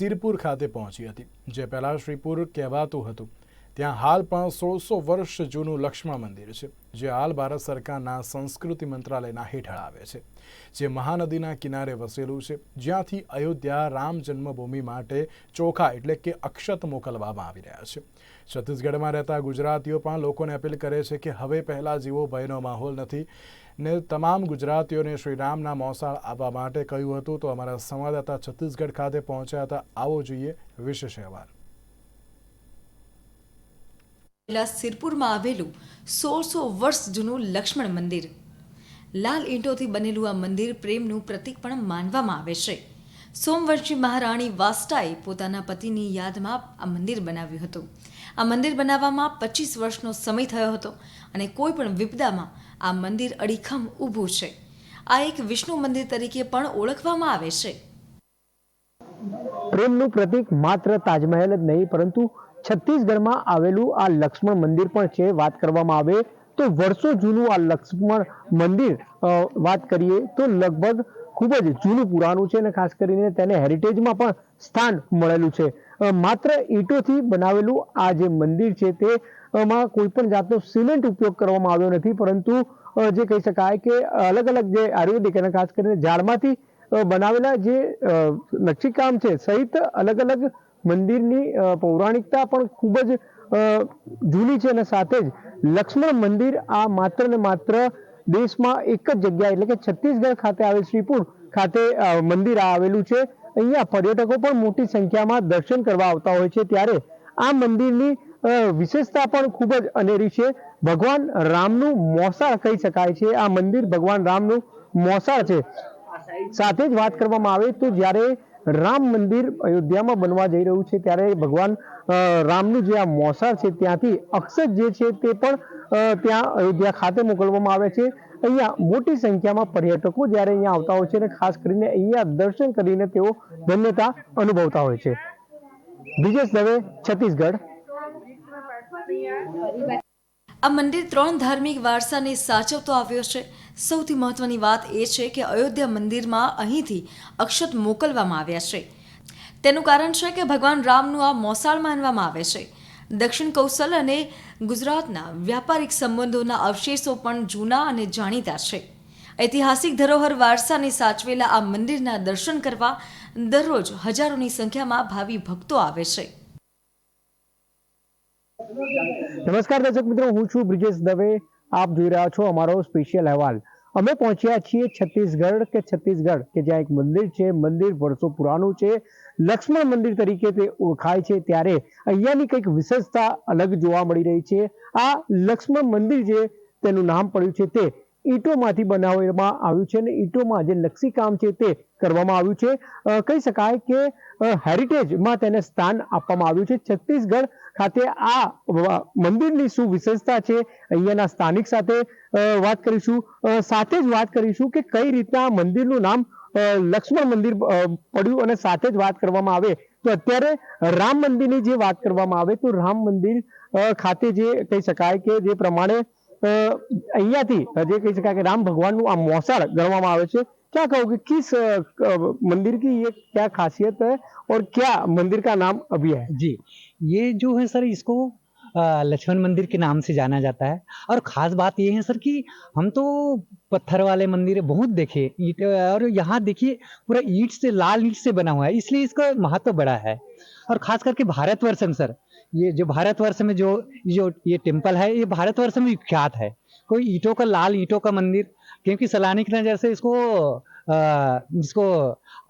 સિરપુર ખાતે પહોંચી હતી જે પહેલાં શ્રીપુર કહેવાતું હતું. ત્યાં હાલ પણ સોળસો વર્ષ જૂનું લક્ષ્મણ મંદિર છે, જે હાલ ભારત સરકારના સંસ્કૃતિ મંત્રાલયના હેઠળ આવે છે, જે મહાનદીના કિનારે વસેલું છે, જ્યાંથી અયોધ્યા રામ જન્મભૂમિ માટે ચોખા એટલે કે અક્ષત મોકલવામાં આવી રહ્યા છે. છત્તીસગઢમાં રહેતા ગુજરાતીઓ પણ લોકોને અપીલ કરે છે કે હવે પહેલાં જેવો ભયનો માહોલ નથી ને તમામ ગુજરાતીઓને શ્રીરામના મોસાળ આવવા માટે કહ્યું હતું તો અમારા સંવાદદાતા છત્તીસગઢ ખાતે પહોંચ્યા હતા. આવો જોઈએ વિશેષ અહેવાલ. જિલ્લા સિરપુરમાં આવેલું સોળસો વર્ષ જૂનું લક્ષ્મણ મંદિર લાલ ઈંટોથી બનેલું આ મંદિર પ્રેમનું પ્રતીક પણ માનવામાં આવે છે સોમવંશી મહારાણી વાસ્ટાએ પોતાના પતિની યાદમાં આ મંદિર બનાવ્યું હતું આ મંદિર બનાવવામાં પચીસ વર્ષનો સમય થયો હતો અને કોઈ પણ વિપદામાં આ મંદિર અડીખમ ઊભું છે આ એક વિષ્ણુ મંદિર તરીકે પણ ઓળખવામાં આવે છે પ્રેમનું પ્રતીક માત્ર તાજમહેલ જ નહીં પરંતુ છત્તીસગઢમાં આવેલું આ લક્ષ્મણ મંદિર પણ છે, વાત કરવામાં આવે તો વર્ષો જૂનું આ લક્ષ્મણ મંદિર વાત કરીએ તો લગભગ ખૂબ જ જૂનું પુરાણું છે અને ખાસ કરીને તેને હેરિટેજમાં પણ સ્થાન મળેલું છે. માત્ર ઈંટોથી બનાવેલું આ જે મંદિર છે તે માં કોઈ પણ જાતનો સિમેન્ટ ઉપયોગ કરવામાં આવ્યો નથી, પરંતુ જે કહી શકાય કે અલગ અલગ જે આયુર્વેદિક અને ખાસ કરીને ઝાડમાંથી બનાવેલા જે નકશીકામ છે, સહિત અલગ અલગ મંદિરની પૌરાણિકતા પણ ખૂબ જ જૂની છે અને સાથે જ લક્ષ્મણ મંદિર આ માત્ર ને માત્ર દેશમાં એક જ જગ્યા એટલે કે છત્તીસગઢ ખાતે આવેલ શ્રીપુર ખાતે મંદિર આવેલું છે. અહીંયા પર્યટકો પણ મોટી સંખ્યામાં દર્શન કરવા આવતા હોય છે. ત્યારે આ મંદિરની વિશેષતા પણ ખૂબ જ અનેરી છે. ભગવાન રામનું મોસાળ કહી શકાય છે. આ મંદિર ભગવાન રામનું મોસાળ છે. સાથે જ વાત કરવામાં આવે તો જ્યારે રામ મંદિર અયોધ્યામાં બનવા જઈ રહ્યું છે ત્યારે ભગવાન રામનું જે આ મોસાળ છે ત્યાંથી અક્ષત જે છે તે પણ ત્યાં અયોધ્યા ખાતે મોકલવામાં આવે છે. અહીંયા મોટી સંખ્યામાં પર્યટકો જ્યારે અહીંયા આવતા હોય છે અને ખાસ કરીને અહીંયા દર્શન કરીને તેઓ ધન્યતા અનુભવતા હોય છે. બ્રિજેશ દવે, છત્તીસગઢ. આ મંદિર ત્રણ ધાર્મિક વારસાને સાચવતો આવ્યો છે. સૌથી મહત્વની વાત એ છે કે અયોધ્યા મંદિરમાં અહીંથી અક્ષત મોકલવામાં આવ્યા છે. તેનું કારણ છે કે ભગવાન રામનું આ મોસાળ માનવામાં આવે છે. દક્ષિણ કૌશલ અને ગુજરાતના વ્યાપારિક સંબંધોના અવશેષો પણ જૂના અને જાણીતા છે. ઐતિહાસિક ધરોહર વારસાને સાચવેલા આ મંદિરના દર્શન કરવા દરરોજ હજારોની સંખ્યામાં ભાવિ ભક્તો આવે છે. નમસ્કાર દર્શક મિત્રો, હું છું બ્રિજેશ દવે. આપ જોઈ રહ્યા છો અમારો સ્પેશિયલ અહેવાલ. અમે પહોંચ્યા છીએ છત્તીસગઢ કે છત્તીસગઢ, કે જ્યાં એક મંદિર છે, મંદિર વર્ષો પુરાણું છે. લક્ષ્મણ મંદિર તરીકે તે ઓળખાય છે ત્યારે અહીંયાની કંઈક વિશેષતા અલગ જોવા મળી રહી છે. આ લક્ષ્મણ મંદિર જે તેનું નામ પડ્યું છે તે ઈંટોમાંથી બનાવવામાં આવ્યું છે અને ઈંટોમાં જે નકશીકામ છે તે કરવામાં આવ્યું છે. કહી શકાય કે હેરિટેજમાં તેને સ્થાન આપવામાં આવ્યું છે. છત્તીસગઢ ખાતે આ મંદિરની શું વિશેષતા છે? અહીંયાના સ્થાનિક સાથે વાત કરીશું. સાથે જ વાત કરીશું કે કઈ રીતના મંદિરનું નામ લક્ષ્મણ મંદિર પડ્યું અને સાથે જ વાત કરવામાં આવે. તો અત્યારે રામ મંદિરની જે વાત કરવામાં આવે, તો રામ મંદિર ખાતે જે, કહી શકાય કે જે પ્રમાણે અહીંયાથી જે કહી શકાય કે રામ ભગવાનનું આ મોસાળ ગણવામાં આવે છે क्या कहोगे किस अ, क- मंदिर की ये क्या खासियत है और क्या मंदिर का नाम अभी है जी ये जो है सर इसको अ, लक्ष्मण मंदिर के नाम से जाना जाता है और खास बात ये है सर कि हम तो पत्थर वाले मंदिर बहुत देखे ईट और यहाँ देखिए पूरा ईट से लाल ईट से बना हुआ है इसलिए इसका महत्व बड़ा है और खास करके भारतवर्ष में सर ये जो भारतवर्ष में जो जो ये टेंपल है ये भारतवर्ष में विख्यात है। कोई ईंटों का लाल ईंटों का मंदिर क्योंकि सैलानी की नज़र से इसको अ, इसको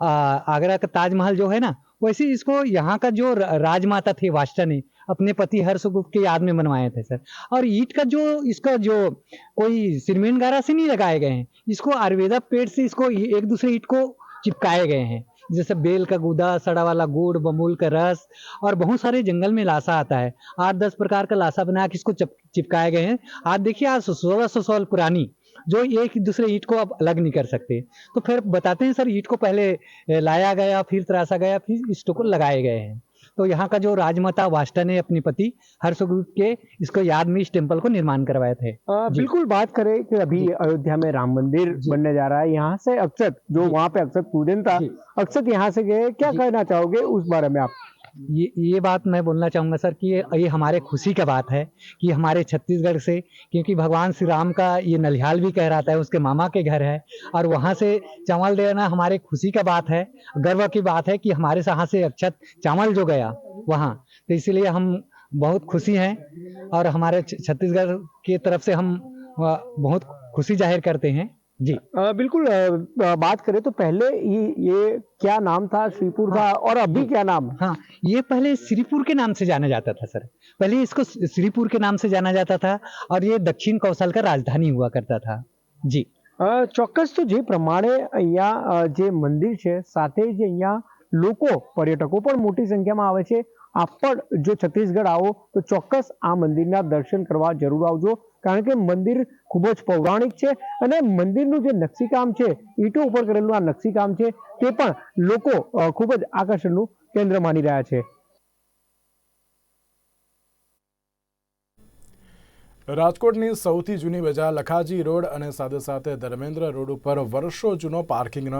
आगरा का ताजमहल जो है ना वैसे इसको यहाँ का जो राजमाता थे वाष्टा ने अपने पति हर्षगुप्त के याद में बनवाए थे सर। और ईट का जो इसका जो कोई सीमेंट गारा से नहीं लगाए गए हैं इसको आयुर्वेदा पेड़ से इसको एक दूसरे ईट को चिपकाए गए हैं। जैसे बेल का गुदा, सड़ा वाला गुड़, बमूल का रस और बहुत सारे जंगल में लाशा आता है। आठ दस प्रकार का लाशा बना के इसको चिप, चिपकाए गए हैं। आज देखिए, आज सोलह सौ साल पुरानी, जो एक दूसरे ईट को आप अलग नहीं कर सकते। तो फिर बताते हैं, सर, ईट को पहले लाया गया, फिर तराशा गया, फिर ईटों को लगाए गए हैं। तो यहाँ का जो राजमाता वाष्टा ने अपनी पति हर्षगुप्त के इसको याद में इस टेंपल को निर्माण करवाए थे। आ, बिल्कुल बात करें कि अभी अयोध्या में राम मंदिर बनने जा रहा है। यहाँ से अक्षत जो वहाँ पे अक्षत पूजन था। अक्षत यहाँ से गए। क्या कहना चाहोगे उस बारे में आप? ये ये बात मैं बोलना चाहूँगा सर कि ये ये हमारे खुशी का बात है कि हमारे छत्तीसगढ़ से, क्योंकि भगवान श्री राम का ये नलिहाल भी कह रहा था उसके मामा के घर है, और वहाँ से चावल देना हमारे खुशी का बात है, गर्व की बात है कि हमारे यहाँ से अक्षत चावल जो गया वहाँ। तो इसलिए हम बहुत खुशी हैं, और हमारे छत्तीसगढ़ की तरफ़ से हम बहुत खुशी ज़ाहिर करते हैं। जी अ, बिल्कुल अ, अ, बात करें तो पहले ये, ये क्या नाम था श्रीपुर का और अभी क्या नाम हाँ ये पहले श्रीपुर के नाम से जाना जाता था सर पहले इसको श्रीपुर के नाम से जाना जाता था और ये दक्षिण कौशल का राजधानी हुआ करता था जी અ, ચોક્કસ તો જે પ્રમાણે અહીંયા અ, જે મંદિર છે સાથે જ અહીંયા લોકો પર્યટકો પણ મોટી સંખ્યામાં આવે છે આપ પણ જો છત્તીસગઢ આવો, તો ચોક્કસ આ મંદિરના દર્શન કરવા જરૂર આવજો. કારણ કે મંદિર ખૂબ જ પૌરાણિક છે અને મંદિરનું જે નકશીકામ છે, ઈંટો ઉપર કરેલું આ નકશીકામ છે, તે પણ લોકો ખૂબ જ આકર્ષણનું કેન્દ્ર માની રહ્યા છે. રાજકોટની સૌથી જૂની બજાર લખાજી રોડ અને સાથે સાથે ધર્મેન્દ્ર રોડ ઉપર વર્ષો જૂનો પાર્કિંગનો